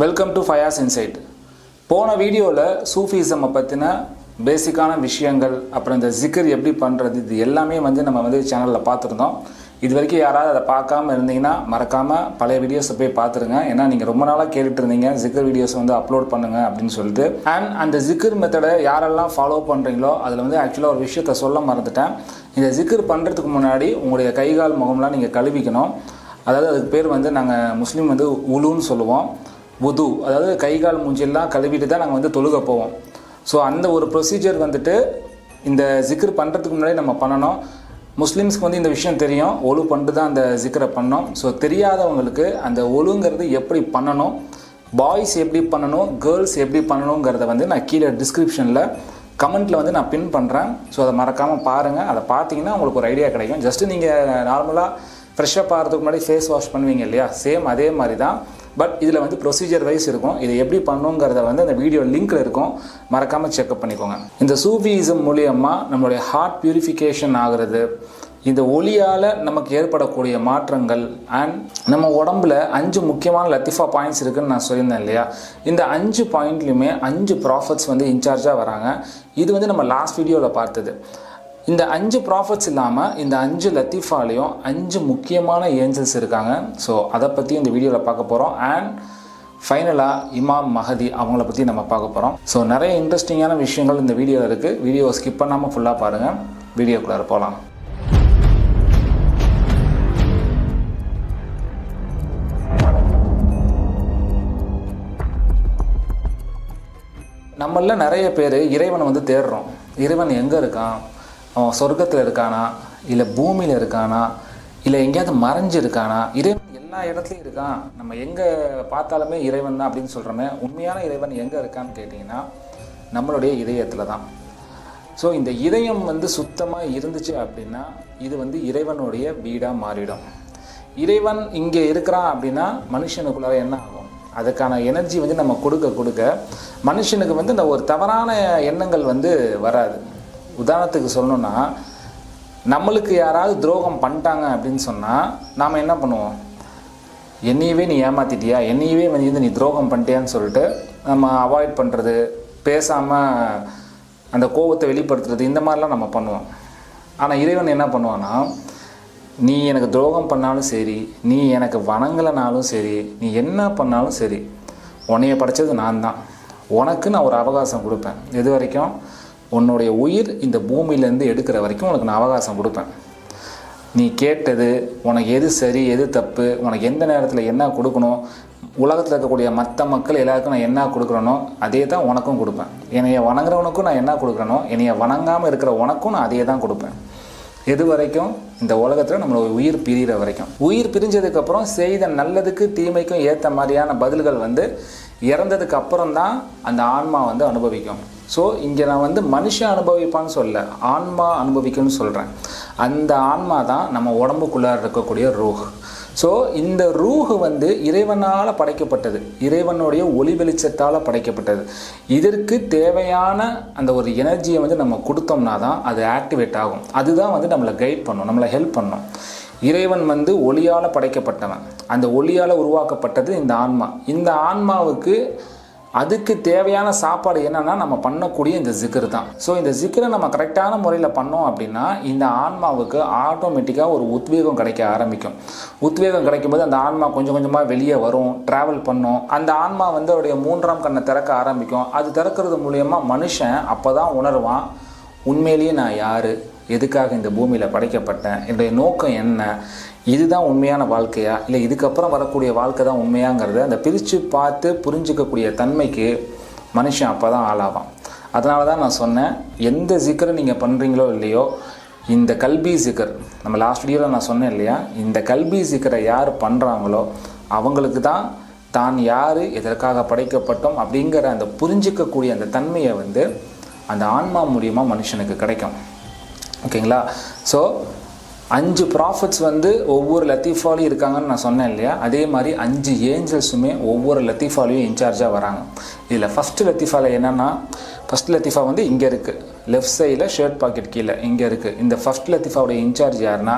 Welcome to Fayaz inside போன வீடியோவில் சூஃபிசமை பற்றின பேசிக்கான விஷயங்கள் அப்புறம் இந்த ஜிக்கர் எப்படி பண்ணுறது இது எல்லாமே வந்து நம்ம வந்து சேனலில் பார்த்துருந்தோம். இது வரைக்கும் யாராவது அதை பார்க்காம இருந்தீங்கன்னா மறக்காமல் பழைய வீடியோஸை போய் பார்த்துருங்க. ஏன்னா நீங்கள் ரொம்ப நாளாக கேட்டுட்டு இருந்தீங்க ஜிக்கர் வீடியோஸ் வந்து அப்லோட் பண்ணுங்க அப்படின்னு சொல்லிட்டு. அண்ட் அந்த ஜிக்கர் மெத்தடை யாரெல்லாம் ஃபாலோ பண்ணுறீங்களோ அதில் வந்து ஆக்சுவலாக ஒரு விஷயத்த சொல்ல மறந்துட்டேன். இந்த ஜிக்கர் பண்ணுறதுக்கு முன்னாடி உங்களுடைய கைகால் முகம்லாம் நீங்கள் கழுவிக்கணும். அதாவது அதுக்கு பேர் வந்து நாங்கள் முஸ்லீம் வந்து உலுன்னு சொல்லுவோம். உது அதாவது கை கால் மூஞ்சியெல்லாம் கழுவிட்டு தான் நாங்கள் வந்து தொழுக போவோம். ஸோ அந்த ஒரு ப்ரொசீஜர் வந்துட்டு இந்த ஜிக்ர் பண்ணுறதுக்கு முன்னாடி நம்ம பண்ணணும். முஸ்லீம்ஸ்க்கு வந்து இந்த விஷயம் தெரியும். ஒழு பண்ணிட்டு தான் அந்த ஜிக்கரை பண்ணோம் ஸோ தெரியாதவங்களுக்கு அந்த ஒழுங்கிறது எப்படி பண்ணணும்? பாய்ஸ் எப்படி பண்ணணும்? கேர்ள்ஸ் எப்படி பண்ணணுங்கிறத வந்து நான் கீழே டிஸ்கிரிப்ஷனில் கமெண்ட்டில் வந்து நான் பின் பண்ணுறேன் ஸோ அதை மறக்காமல் பாருங்கள் அதை பார்த்தீங்கன்னா உங்களுக்கு ஒரு ஐடியா கிடைக்கும். ஜஸ்ட்டு நீங்கள் நார்மலாக ஃப்ரெஷ்ஷாக ஆகிறதுக்கு முன்னாடி ஃபேஸ் வாஷ் பண்ணுவீங்க இல்லையா? சேம் அதே மாதிரி தான். பட் இதில் வந்து ப்ரொசீஜர் வைஸ் இருக்கும். இதை எப்படி பண்ணணுங்கிறத வந்து அந்த வீடியோ லிங்க்கில் இருக்கும். மறக்காமல் செக்அப் பண்ணிக்கோங்க. இந்த சூஃபியிசம் மூலியமாக நம்மளுடைய ஹார்ட் பியூரிஃபிகேஷன் ஆகிறது இந்த ஒளியால் நமக்கு ஏற்படக்கூடிய மாற்றங்கள் அண்ட் நம்ம உடம்புல அஞ்சு முக்கியமான லத்திஃபா பாயிண்ட்ஸ் இருக்குன்னு நான் சொல்லியிருந்தேன் இல்லையா? இந்த அஞ்சு பாயிண்ட்லையுமே அஞ்சு ப்ராஃபிட்ஸ் வந்து இன்சார்ஜாக வராங்க. இது வந்து நம்ம லாஸ்ட் வீடியோவில் பார்த்தது. இந்த அஞ்சு ப்ராஃபிட்ஸ் இல்லாமல் இந்த அஞ்சு லத்தீஃபாலையும் அஞ்சு முக்கியமான ஏஞ்சல்ஸ் இருக்காங்க. ஸோ அதை பற்றி இந்த வீடியோவில் பார்க்க போகிறோம் அண்ட் ஃபைனலாக இமாம் மஹதி அவங்கள பற்றி நம்ம பார்க்க போகிறோம் ஸோ நிறைய இன்ட்ரெஸ்டிங்கான விஷயங்கள் இந்த வீடியோவில் இருக்குது வீடியோ ஸ்கிப் பண்ணாமல் ஃபுல்லாக பாருங்கள் வீடியோக்குள்ளார போகலாம் நம்மளில் நிறைய பேர் இறைவனை வந்து தேடுறோம். இறைவன் எங்கே இருக்கான்? அவன் சொர்க்கத்தில் இருக்கானா? இல்லை பூமியில் இருக்கானா? இல்லை எங்கேயாவது மறைஞ்சு இருக்கானா? இறைவன் எல்லா இடத்துலையும் இருக்கான். நம்ம எங்கே பார்த்தாலுமே இறைவன் தான் அப்படின்னு சொல்கிறோமே உண்மையான இறைவன் எங்கே இருக்கான்னு கேட்டிங்கன்னா நம்மளுடைய இதயத்தில் தான் ஸோ இந்த இதயம் வந்து சுத்தமாக இருந்துச்சு அப்படின்னா இது வந்து இறைவனுடைய வீடாக மாறிடும். இறைவன் இங்கே இருக்கிறான் அப்படின்னா மனுஷனுக்குள்ளார என்ன ஆகும்? அதுக்கான எனர்ஜி வந்து நம்ம கொடுக்க கொடுக்க மனுஷனுக்கு வந்து இந்த ஒரு தவறான எண்ணங்கள் வந்து வராது. உதாரணத்துக்கு சொல்லணும்னா நம்மளுக்கு யாராவது துரோகம் பண்ணிட்டாங்க அப்படின்னு சொன்னால் நாம் என்ன பண்ணுவோம்? என்னையவே நீ ஏமாத்திட்டியா? என்னையவே வந்து நீ துரோகம் பண்ணிட்டியான்னு சொல்லிட்டு நம்ம அவாய்ட் பண்ணுறது பேசாமல் அந்த கோபத்தை வெளிப்படுத்துறது இந்த மாதிரிலாம் நம்ம பண்ணுவோம். ஆனால் இறைவன் என்ன பண்ணுவான்னா நீ எனக்கு துரோகம் பண்ணாலும் சரி நீ எனக்கு வணங்கலைனாலும் சரி நீ என்ன பண்ணாலும் சரி உன்னைய படைச்சது நான் தான் உனக்கு நான் ஒரு அவகாசம் கொடுப்பேன். இது வரைக்கும்? உன்னுடைய உயிர் இந்த பூமியிலேருந்து எடுக்கிற வரைக்கும் உனக்கு நான் அவகாசம் கொடுப்பேன். நீ கேட்டது உனக்கு எது சரி எது தப்பு உனக்கு எந்த நேரத்தில் என்ன கொடுக்கணும் உலகத்தில் இருக்கக்கூடிய மற்ற மக்கள் எல்லாருக்கும் நான் என்ன கொடுக்குறனோ அதே தான் உனக்கும் கொடுப்பேன். என்னைய வணங்குறவனுக்கும் நான் என்ன கொடுக்குறனோ என்னைய வணங்காமல் இருக்கிற உனக்கும் நான் அதே தான் கொடுப்பேன். எது வரைக்கும்? இந்த உலகத்தில் நம்மளோட உயிர் பிரிகிற வரைக்கும். உயிர் பிரிஞ்சதுக்கப்புறம் செய்த நல்லதுக்கு தீமைக்கும் ஏற்ற மாதிரியான பதில்கள் வந்து இறந்ததுக்கு அப்புறம் தான் அந்த ஆன்மா வந்து அனுபவிக்கும். ஸோ இங்கே நான் வந்து மனுஷன் அனுபவிப்பான்னு சொல்ல ஆன்மா அனுபவிக்கும்னு சொல்கிறேன் அந்த ஆன்மா தான் நம்ம உடம்புக்குள்ளார இருக்கக்கூடிய ரூஹ். ஸோ இந்த ரூஹு வந்து இறைவனால் படைக்கப்பட்டது. இறைவனுடைய ஒளி வெளிச்சத்தால் படைக்கப்பட்டது. இதற்கு தேவையான அந்த ஒரு எனர்ஜியை வந்து நம்ம கொடுத்தோம்னா தான் அது ஆக்டிவேட் ஆகும். அதுதான் வந்து நம்மளை கைட் பண்ணும் நம்மளை ஹெல்ப் பண்ணும். இறைவன் வந்து ஒளியால் படைக்கப்பட்டவன். அந்த ஒளியால் உருவாக்கப்பட்டது இந்த ஆன்மா. இந்த ஆன்மாவுக்கு அதுக்கு தேவையான சாப்பாடு என்னன்னா நம்ம பண்ணக்கூடிய இந்த ஜிக்கர் தான். ஸோ இந்த ஜிக்கரை நம்ம கரெக்டான முறையில் பண்ணோம் அப்படின்னா இந்த ஆன்மாவுக்கு ஆட்டோமேட்டிக்காக ஒரு உத்வேகம் கிடைக்க ஆரம்பிக்கும். உத்வேகம் கிடைக்கும்போது அந்த ஆன்மா கொஞ்சம் கொஞ்சமாக வெளியே வரும் ட்ராவல் பண்ணும். அந்த ஆன்மா வந்து அவருடைய மூன்றாம் கண்ணை திறக்க ஆரம்பிக்கும். அது திறக்கிறது மூலயமா மனுஷன் அப்போ தான் உணர்வான். உண்மையிலேயே நான் யார்? எதுக்காக இந்த பூமியில் படைக்கப்பட்டேன்? என்னுடைய நோக்கம் என்ன? இதுதான் உண்மையான வாழ்க்கையா? இல்லை இதுக்கப்புறம் வரக்கூடிய வாழ்க்கை தான் உண்மையாங்கிறத அந்த பிரித்து பார்த்து புரிஞ்சிக்கக்கூடிய தன்மைக்கு மனுஷன் அப்போ தான் ஆளாவான். அதனால தான் நான் சொன்னேன் எந்த ஜிக்கரை நீங்கள் பண்ணுறீங்களோ இல்லையோ இந்த கல்வி சிக்கர் நம்ம லாஸ்ட் வீடியோவில் நான் சொன்னேன் இல்லையா இந்த கல்வி சிக்கரை யார் பண்ணுறாங்களோ அவங்களுக்கு தான் தான் யார் எதற்காக படைக்கப்பட்டோம் அப்படிங்கிற அந்த புரிஞ்சிக்கக்கூடிய அந்த தன்மையை வந்து அந்த ஆன்மா மூலியமாக மனுஷனுக்கு கிடைக்கும். ஓகேங்களா? ஸோ அஞ்சு ப்ராஃபிட்ஸ் வந்து ஒவ்வொரு லத்தீஃபாலையும் இருக்காங்கன்னு நான் சொன்னேன் இல்லையா? அதே மாதிரி அஞ்சு ஏஞ்சல்ஸுமே ஒவ்வொரு லத்தீஃபாலையும் இன்சார்ஜாக வராங்க. இதில் ஃபஸ்ட்டு லத்தீஃபாவில் என்னென்னா ஃபஸ்ட் லத்தீஃபா வந்து இங்கே இருக்குது லெஃப்ட் சைடில் ஷர்ட் பாக்கெட் கீழே இங்கே இருக்குது இந்த ஃபஸ்ட் லத்தீஃபாவோட இன்சார்ஜ் யாருன்னா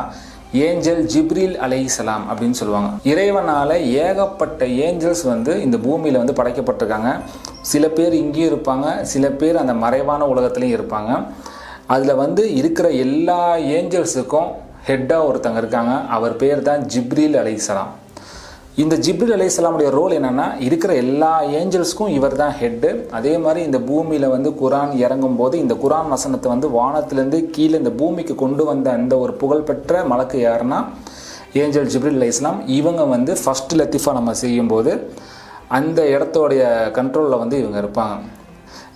ஏஞ்சல் ஜிப்ரில் அலைஹிஸ்ஸலாம் அப்படின்னு சொல்லுவாங்க. இறைவனால் ஏகப்பட்ட ஏஞ்சல்ஸ் வந்து இந்த பூமியில் வந்து படைக்கப்பட்டிருக்காங்க. சில பேர் இங்கேயும் இருப்பாங்க. சில பேர் அந்த மறைவான உலகத்துலேயும் இருப்பாங்க. அதில் வந்து இருக்கிற எல்லா ஏஞ்சல்ஸுக்கும் ஹெட்டாக ஒருத்தங்க இருக்காங்க. அவர் பேர் தான் ஜிப்ரில் அலைஹிஸ்ஸலாம். இந்த ஜிப்ரில் அலைஹிஸ்ஸலாமுடைய ரோல் என்னென்னா இருக்கிற எல்லா ஏஞ்சல்ஸ்க்கும் இவர் தான் ஹெட்டு அதே மாதிரி இந்த பூமியில் வந்து குரான் இறங்கும் போது இந்த குரான் வசனத்தை வந்து வானத்திலேருந்து கீழே இந்த பூமிக்கு கொண்டு வந்த அந்த ஒரு புகழ்பெற்ற மலக்கு யாருன்னா ஏஞ்சல் ஜிப்ரில் அலைஹிஸ்ஸலாம் இவங்க வந்து ஃபர்ஸ்ட் லத்தீஃபா நம்ம செய்யும்போது அந்த இடத்தோடைய கண்ட்ரோலில் வந்து இவங்க இருப்பாங்க.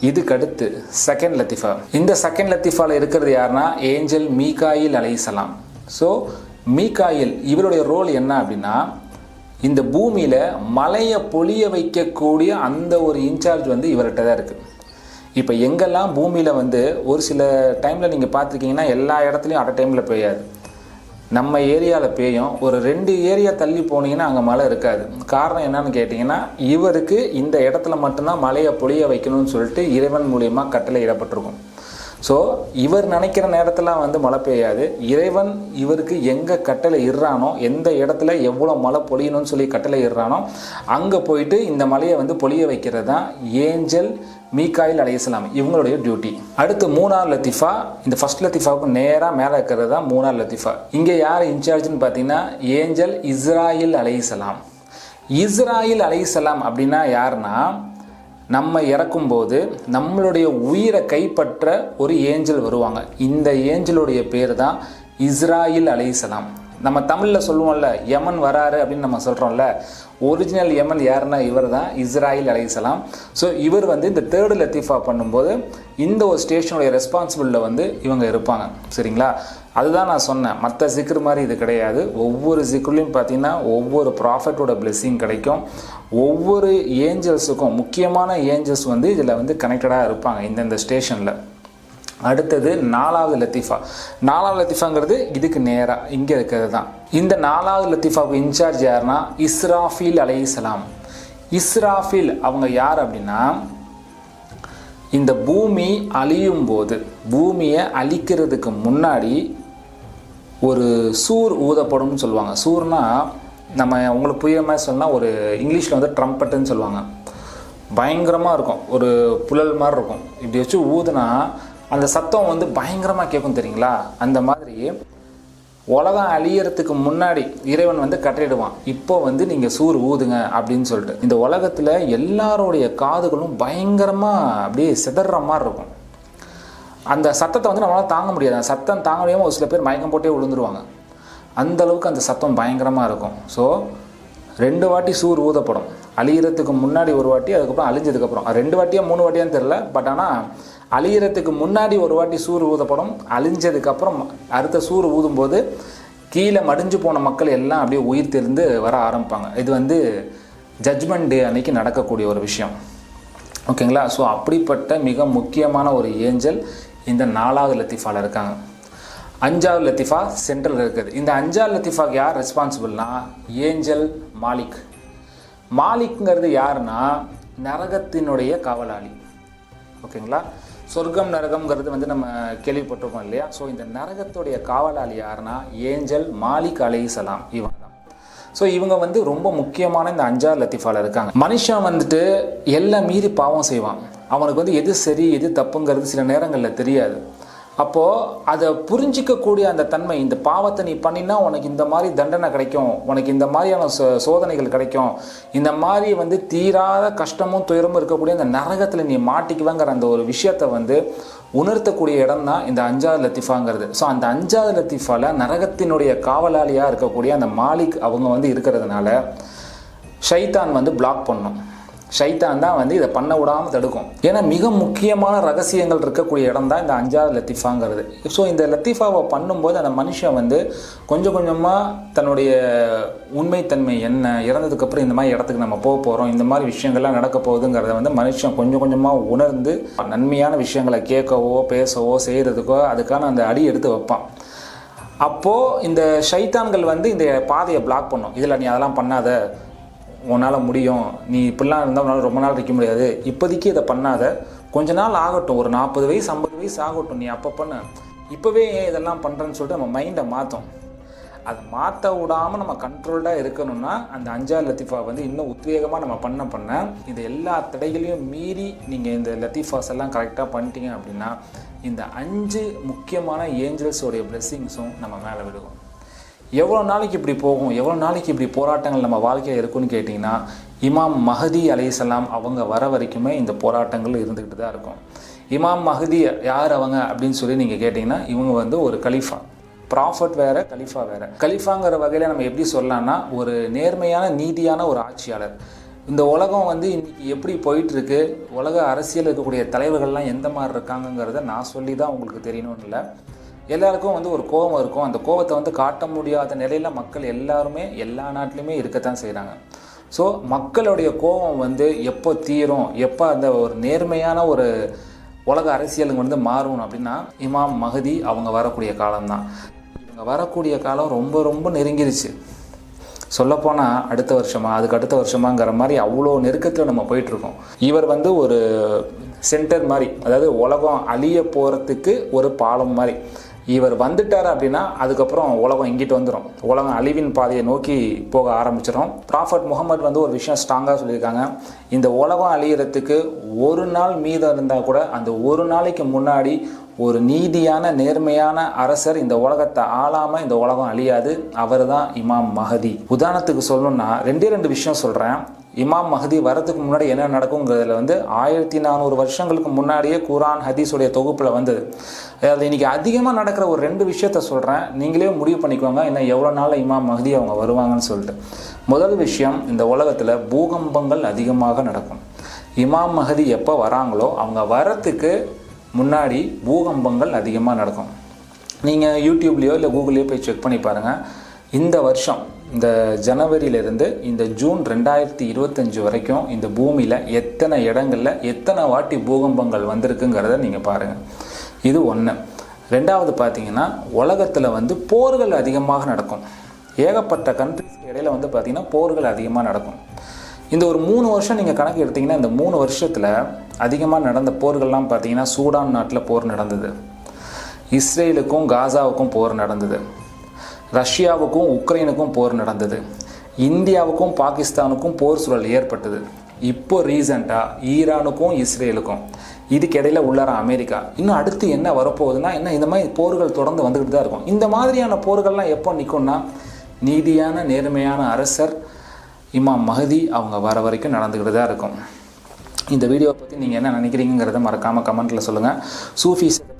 இதுக்கடுத்து செகண்ட் லத்தீஃபா. இந்த செகண்ட் லத்தீஃபாவில் இருக்கிறது யாருன்னா ஏஞ்சல் மீகாயில் அலைஹிஸ்ஸலாம் ஸோ மீகாயில் இவருடைய ரோல் என்ன அப்படின்னா இந்த பூமியில் மலையை பொழிய வைக்கக்கூடிய அந்த ஒரு இன்சார்ஜ் வந்து இவர்கிட்ட தான் இருக்குது இப்போ எங்கெல்லாம் பூமியில் வந்து ஒரு சில டைமில் நீங்கள் பார்த்துருக்கீங்கன்னா எல்லா இடத்துலையும் அட் டைமில் பெய்யாது. நம்ம ஏரியாவில் பெய்யும். ஒரு ரெண்டு ஏரியா தள்ளி போனீங்கன்னா அங்கே மழை இருக்காது. காரணம் என்னன்னு கேட்டிங்கன்னா இவருக்கு இந்த இடத்துல மட்டும்தான் மழையை பொழிய வைக்கணும்னு சொல்லிட்டு இறைவன் மூலியமாக கட்டளை இடப்பட்டிருக்கும். ஸோ இவர் நினைக்கிற நேரத்தில் வந்து மழை பெய்யாது. இறைவன் இவருக்கு எங்கே கட்டளை இடுறானோ எந்த இடத்துல எவ்வளோ மழை பொழியணும்னு சொல்லி கட்டளை இடுறானோ அங்கே போயிட்டு இந்த மலையை வந்து பொழிய வைக்கிறது தான் ஏஞ்சல் மீகாயில் அலையலாம் இவங்களுடைய டியூட்டி அடுத்து மூணார் லத்திஃபா இந்த ஃபர்ஸ்ட் லத்திஃபாவுக்கு நேராக மேலே இருக்கிறது தான் மூணார் லத்திஃபா. இங்கே யார் இன்சார்ஜ்னு பார்த்தீங்கன்னா ஏஞ்சல் இஸ்ராயில் அலையலாம் இஸ்ராயில் அலையலாம் அப்படின்னா யாருன்னா நம்ம இறக்கும்போது நம்மளுடைய உயிரை கைப்பற்ற ஒரு ஏஞ்சல் வருவாங்க. இந்த ஏஞ்சலுடைய பேர் தான் இஸ்ராயில் அலைசலாம் நம்ம தமிழில் சொல்லுவோம்ல யமன் வராரு அப்படின்னு நம்ம சொல்கிறோம்ல ஒரிஜினல் யமன் யாருன்னா இவர் தான் இஸ்ராயில் அலைசலாம் ஸோ இவர் வந்து இந்த தேர்டு லத்தீஃபா பண்ணும்போது இந்த ஒரு ஸ்டேஷனுடைய ரெஸ்பான்சிபிளில் வந்து இவங்க இருப்பாங்க. சரிங்களா? அதுதான் நான் சொன்னேன். மற்ற சிக்கர் மாதிரி இது கிடையாது. ஒவ்வொரு சிக்கர்லையும் பார்த்தீங்கன்னா ஒவ்வொரு ப்ராஃபிட்டோட பிளெஸ்ஸிங் கிடைக்கும். ஒவ்வொரு ஏஞ்சல்ஸுக்கும் முக்கியமான ஏஞ்சல்ஸ் வந்து இதில் வந்து கனெக்டடாக இருப்பாங்க இந்தந்த ஸ்டேஷனில் அடுத்தது நாலாவது லத்தீஃபா. நாலாவது லத்தீஃபாங்கிறது இதுக்கு நேராக இங்கே இருக்கிறது தான் இந்த நாலாவது லத்தீஃபாவுக்கு இன்சார்ஜ் யாருன்னா இஸ்ராஃபீல் அலைஹிஸ்ஸலாம் இஸ்ராஃபீல் அவங்க யார் அப்படின்னா இந்த பூமி அழியும் போது பூமியை அழிக்கிறதுக்கு முன்னாடி ஒரு சூர் ஊதப்படும்னு சொல்லுவாங்க. சூர்னா நம்ம உங்களுக்கு புரியுற மாதிரி சொன்னால் ஒரு இங்கிலீஷில் வந்து ட்ரம்பட்டுன்னு சொல்லுவாங்க. பயங்கரமாக இருக்கும். ஒரு புழல் மாதிரி இருக்கும். இப்படி வச்சு ஊதுனா அந்த சத்தம் வந்து பயங்கரமாக கேட்கும் தெரியுங்களா? அந்த மாதிரி உலகம் அழியறதுக்கு முன்னாடி இறைவன் வந்து கட்டிடுவான் இப்போ வந்து நீங்கள் சூர் ஊதுங்க அப்படின்னு சொல்லிட்டு. இந்த உலகத்தில் எல்லாருடைய காதுகளும் பயங்கரமாக அப்படியே சிதற மாதிரி இருக்கும். அந்த சத்தத்தை வந்து நம்மளால் தாங்க முடியாது. அந்த சத்தம் தாங்க முடியாமல் ஒரு சில பேர் மயக்கம் போட்டே விழுந்துருவாங்க. அந்த அளவுக்கு அந்த சத்தம் பயங்கரமாக இருக்கும். ஸோ ரெண்டு வாட்டி சூர் ஊதப்படும். அழியிறதுக்கு முன்னாடி ஒரு வாட்டி அதுக்கப்புறம் அழிஞ்சதுக்கப்புறம் ரெண்டு வாட்டியா மூணு வாட்டியான்னு தெரில பட் ஆனால் அழியிறதுக்கு முன்னாடி ஒரு வாட்டி சூர் ஊதப்படும். அழிஞ்சதுக்கப்புறம் அடுத்த சூர் ஊதும்போது கீழே மடிஞ்சு போன மக்கள் எல்லாம் அப்படியே உயிர் தெரிந்து வர ஆரம்பிப்பாங்க. இது வந்து ஜட்ஜ்மெண்ட் டே அன்னைக்கு நடக்கக்கூடிய ஒரு விஷயம். ஓகேங்களா ஸோ அப்படிப்பட்ட மிக முக்கியமான ஒரு ஏஞ்சல் இந்த நாலாவது லத்தீஃபாவில் இருக்காங்க. அஞ்சாவது லத்தீஃபா சென்ட்ரல் இருக்குது. இந்த அஞ்சாவது லத்தீஃபாக்கு யார் ரெஸ்பான்சிபிள்னா ஏஞ்சல் மாலிக். மாலிக்ங்கிறது யாருன்னா? நரகத்தினுடைய காவலாளி. ஓகேங்களா? சொர்க்கம் நரகம்ங்கிறது வந்து நம்ம கேள்விப்பட்டிருக்கோம் இல்லையா? ஸோ இந்த நரகத்துடைய காவலாளி யாருன்னா? ஏஞ்சல் மாலிக் அலைசலாம் இவன் தான். ஸோ இவங்க வந்து ரொம்ப முக்கியமான இந்த அஞ்சாறு லத்தீஃபால இருக்காங்க. மனுஷன் வந்துட்டு எல்லாம் மீறி பாவம் செய்வான். அவனுக்கு வந்து எது சரி எது தப்புங்கிறது சில நேரங்களில் தெரியாது. அப்போது அதை புரிஞ்சிக்கக்கூடிய அந்த தன்மை இந்த பாவத்தை நீ பண்ணினா உனக்கு இந்த மாதிரி தண்டனை கிடைக்கும் உனக்கு இந்த மாதிரியான சோ சோதனைகள் கிடைக்கும். இந்த மாதிரி வந்து தீராத கஷ்டமும் துயரமும் இருக்கக்கூடிய அந்த நரகத்தில் நீ மாட்டிக்குவேங்கிற அந்த ஒரு விஷயத்தை வந்து உணர்த்தக்கூடிய இடம் தான் இந்த அஞ்சாவது லத்தீஃபாங்கிறது. ஸோ அந்த அஞ்சாவது லத்தீஃபால நரகத்தினுடைய காவலாளியாக இருக்கக்கூடிய அந்த மாலிக் அவங்க வந்து இருக்கிறதுனால ஷைத்தான் வந்து பிளாக் பண்ணும். ஷைத்தான் தான் வந்து இதை பண்ண விடாமல் தடுக்கும். ஏன்னா மிக முக்கியமான ரகசியங்கள் இருக்கக்கூடிய இடம் தான் இந்த அஞ்சாவது லத்தீஃபாங்கிறது. ஸோ இந்த லத்தீஃபாவை பண்ணும்போது அந்த மனுஷன் வந்து கொஞ்சம் கொஞ்சமாக தன்னுடைய உண்மைத்தன்மை என்ன இறந்ததுக்கப்புறம் இந்த மாதிரி இடத்துக்கு நம்ம போக போகிறோம் இந்த மாதிரி விஷயங்கள்லாம் நடக்க போகுதுங்கிறத வந்து மனுஷன் கொஞ்சம் கொஞ்சமாக உணர்ந்து நன்மையான விஷயங்களை கேட்கவோ பேசவோ செய்கிறதுக்கோ அதுக்கான அந்த அடி எடுத்து வைப்பான். அப்போது இந்த ஷைத்தான்கள் வந்து இந்த பாதையை பிளாக் பண்ணும். இதில் நீ அதெல்லாம் பண்ணாத. உன்னால் முடியும். நீ இப்படிலாம் இருந்தால் உன்னால் ரொம்ப நாள் இருக்க முடியாது. இப்போதைக்கு இதை பண்ணாத. கொஞ்ச நாள் ஆகட்டும். ஒரு நாற்பது வயசு ஐம்பது வயசு ஆகட்டும். நீ அப்போ பண்ண. இப்போவே ஏன் இதெல்லாம் பண்ணுறேன்னு சொல்லிட்டு நம்ம மைண்டை மாற்றும் அதை மாற்ற விடாமல் நம்ம கண்ட்ரோல்டாக இருக்கணும்னா அந்த அஞ்சாறு லத்தீஃபா வந்து இன்னும் உத்வேகமாக நம்ம பண்ண பண்ண இது எல்லா தடைகளையும் மீறி நீங்கள் இந்த லத்தீஃபாஸ் எல்லாம் கரெக்டாக பண்ணிட்டீங்க அப்படின்னா இந்த அஞ்சு முக்கியமான ஏஞ்சல்ஸோடைய பிளெஸ்ஸிங்ஸும் நம்ம மேலே விடுவோம் எவ்வளோ நாளைக்கு இப்படி போகும்? எவ்வளோ நாளைக்கு இப்படி போராட்டங்கள் நம்ம வாழ்க்கையில் இருக்குன்னு கேட்டிங்கன்னா இமாம் மஹதி அலைசலாம் அவங்க வர வரைக்குமே இந்த போராட்டங்கள் இருந்துக்கிட்டு தான் இருக்கும். இமாம் மஹதி யார் அவங்க அப்படின்னு சொல்லி நீங்கள் கேட்டிங்கன்னா இவங்க வந்து ஒரு கலீஃபா. ப்ராஃபட் வேற கலிஃபா வேற. கலிஃபாங்கிற வகையில் நம்ம எப்படி சொல்லலாம்னா ஒரு நேர்மையான நீதியான ஒரு ஆட்சியாளர். இந்த உலகம் வந்து இன்றைக்கி எப்படி போயிட்டுருக்கு? உலக அரசியல் இருக்கக்கூடிய தலைவர்கள்லாம் எந்த மாதிரி இருக்காங்கங்கிறத நான் சொல்லி தான் உங்களுக்கு தெரியணும்னு இல்லை. எல்லாருக்கும் வந்து ஒரு கோபம் இருக்கும். அந்த கோபத்தை வந்து காட்ட முடியாத நிலையில் மக்கள் எல்லாருமே எல்லா நாட்டிலையுமே இருக்கத்தான் செய்கிறாங்க ஸோ மக்களுடைய கோபம் வந்து எப்போ தீரும் எப்போ அந்த ஒரு நேர்மையான ஒரு உலக அரசியலுங்க வந்து மாறும் அப்படின்னா இமாம் மகதி அவங்க வரக்கூடிய காலம்தான். இவங்க வரக்கூடிய காலம் ரொம்ப ரொம்ப நெருங்கிருச்சு. சொல்லப்போனால் அடுத்த வருஷமா அதுக்கு அடுத்த வருஷமாங்கிற மாதிரி அவ்வளோ நெருக்கத்தில் நம்ம போயிட்டுருக்கோம். இவர் வந்து ஒரு சென்டர் மாதிரி அதாவது உலகம் அழிய போகிறதுக்கு ஒரு பாலம் மாதிரி. இவர் வந்துட்டார் அப்படின்னா அதுக்கப்புறம் உலகம் இங்கிட்டு வந்துடும் உலகம் அழிவின் பாதையை நோக்கி போக ஆரம்பிச்சிடும் ப்ராஃபட் முகமது வந்து ஒரு விஷயம் ஸ்ட்ராங்காக சொல்லியிருக்காங்க. இந்த உலகம் அழியறதுக்கு ஒரு நாள் மீதம் இருந்தால் கூட அந்த ஒரு நாளைக்கு முன்னாடி ஒரு நீதியான நேர்மையான அரசர் இந்த உலகத்தை ஆளாமல் இந்த உலகம் அழியாது. அவர் தான் இமாம் மஹதி. உதாரணத்துக்கு சொல்லணும்னா ரெண்டே ரெண்டு விஷயம் சொல்கிறேன் இமாம் மஹதி வரதுக்கு முன்னாடி என்ன நடக்குங்கிறதுல வந்து ஆயிரத்தி நானூறு வருஷங்களுக்கு முன்னாடியே குரான் ஹதீஸுடைய தொகுப்பில் வந்தது. அது இன்றைக்கி அதிகமாக நடக்கிற ஒரு ரெண்டு விஷயத்த சொல்கிறேன் நீங்களே முடிவு பண்ணிக்கோங்க. இன்னும் எவ்வளோ நாளில் இமாம் மஹதி அவங்க வருவாங்கன்னு சொல்லிட்டு. முதல் விஷயம் இந்த உலகத்தில் பூகம்பங்கள் அதிகமாக நடக்கும். இமாம் மஹதி எப்போ வராங்களோ அவங்க வரத்துக்கு முன்னாடி பூகம்பங்கள் அதிகமாக நடக்கும். நீங்கள் யூடியூப்லேயோ இல்லை கூகுள்லேயோ போய் செக் பண்ணி பாருங்கள் இந்த வருஷம் இந்த ஜனவரியிலிருந்து இந்த ஜூன் ரெண்டாயிரத்தி இருபத்தஞ்சு வரைக்கும் இந்த பூமியில் எத்தனை இடங்களில் எத்தனை வாட்டி பூகம்பங்கள் வந்திருக்குங்கிறத நீங்கள் பாருங்கள் இது ஒன்று ரெண்டாவது பார்த்தீங்கன்னா உலகத்தில் வந்து போர்கள் அதிகமாக நடக்கும். ஏகப்பட்ட கண்ட்ரிஸ்க்கு இடையில வந்து பார்த்திங்கன்னா போர்கள் அதிகமாக நடக்கும். இந்த ஒரு மூணு வருஷம் நீங்கள் கணக்கு எடுத்திங்கன்னா இந்த மூணு வருஷத்தில் அதிகமாக நடந்த போர்கள்லாம் பார்த்தீங்கன்னா சூடான் நாட்டில் போர் நடந்தது. இஸ்ரேலுக்கும் காசாவுக்கும் போர் நடந்தது. ரஷ்யாவுக்கும் உக்ரைனுக்கும் போர் நடந்தது. இந்தியாவுக்கும் பாகிஸ்தானுக்கும் போர் சூழல் ஏற்பட்டது. இப்போ ரீசண்டாக ஈரானுக்கும் இஸ்ரேலுக்கும். இதுக்கு இடையில உள்ளார அமெரிக்கா. இன்னும் அடுத்து என்ன வரப்போகுதுன்னா என்ன இந்த மாதிரி போர்கள் தொடர்ந்து வந்துக்கிட்டு தான் இருக்கும். இந்த மாதிரியான போர்கள்லாம் எப்போ நிற்கும்னா நீதியான நேர்மையான அரசர் இமாம் மஹதி அவங்க வர வரைக்கும் நடந்துக்கிட்டு தான் இருக்கும். இந்த வீடியோவை பற்றி நீங்கள் என்ன நினைக்கிறீங்கிறத மறக்காமல் கமெண்ட்டில் சொல்லுங்கள் சூஃபீஸை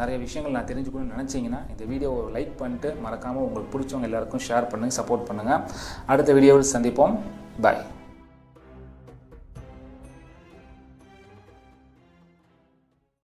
நிறைய விஷயங்கள் நான் தெரிஞ்சுக்கணும்னு நினச்சிங்கன்னா இந்த வீடியோவை லைக் பண்ணிட்டு மறக்காமல் உங்களுக்கு பிடிச்சவங்க எல்லாருக்கும் ஷேர் பண்ணுங்கள் சப்போர்ட் பண்ணுங்கள் அடுத்த வீடியோவில் சந்திப்போம். பாய்